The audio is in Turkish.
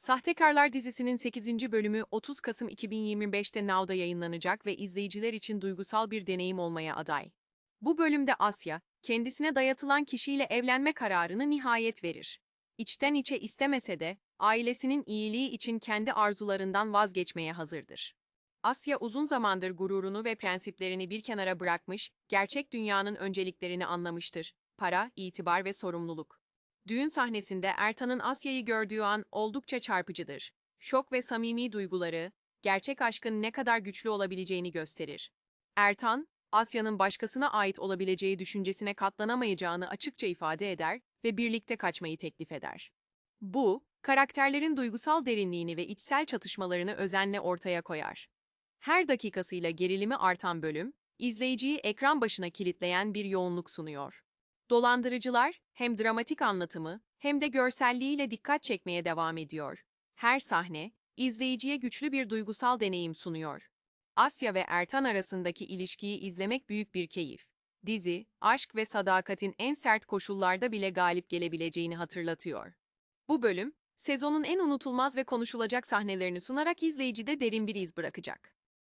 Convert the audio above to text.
Sahtekarlar dizisinin 8. bölümü 30 Kasım 2025'te Now'da yayınlanacak ve izleyiciler için duygusal bir deneyim olmaya aday. Bu bölümde Asya, kendisine dayatılan kişiyle evlenme kararını nihayet verir. İçten içe istemese de, ailesinin iyiliği için kendi arzularından vazgeçmeye hazırdır. Asya uzun zamandır gururunu ve prensiplerini bir kenara bırakmış, gerçek dünyanın önceliklerini anlamıştır. Para, itibar ve sorumluluk. Düğün sahnesinde Ertan'ın Asya'yı gördüğü an oldukça çarpıcıdır. Şok ve samimi duyguları, gerçek aşkın ne kadar güçlü olabileceğini gösterir. Ertan, Asya'nın başkasına ait olabileceği düşüncesine katlanamayacağını açıkça ifade eder ve birlikte kaçmayı teklif eder. Bu, karakterlerin duygusal derinliğini ve içsel çatışmalarını özenle ortaya koyar. Her dakikasıyla gerilimi artan bölüm, izleyiciyi ekran başına kilitleyen bir yoğunluk sunuyor. Dolandırıcılar hem dramatik anlatımı hem de görselliğiyle dikkat çekmeye devam ediyor. Her sahne, izleyiciye güçlü bir duygusal deneyim sunuyor. Asya ve Ertan arasındaki ilişkiyi izlemek büyük bir keyif. Dizi, aşk ve sadakatin en sert koşullarda bile galip gelebileceğini hatırlatıyor. Bu bölüm, sezonun en unutulmaz ve konuşulacak sahnelerini sunarak izleyicide derin bir iz bırakacak.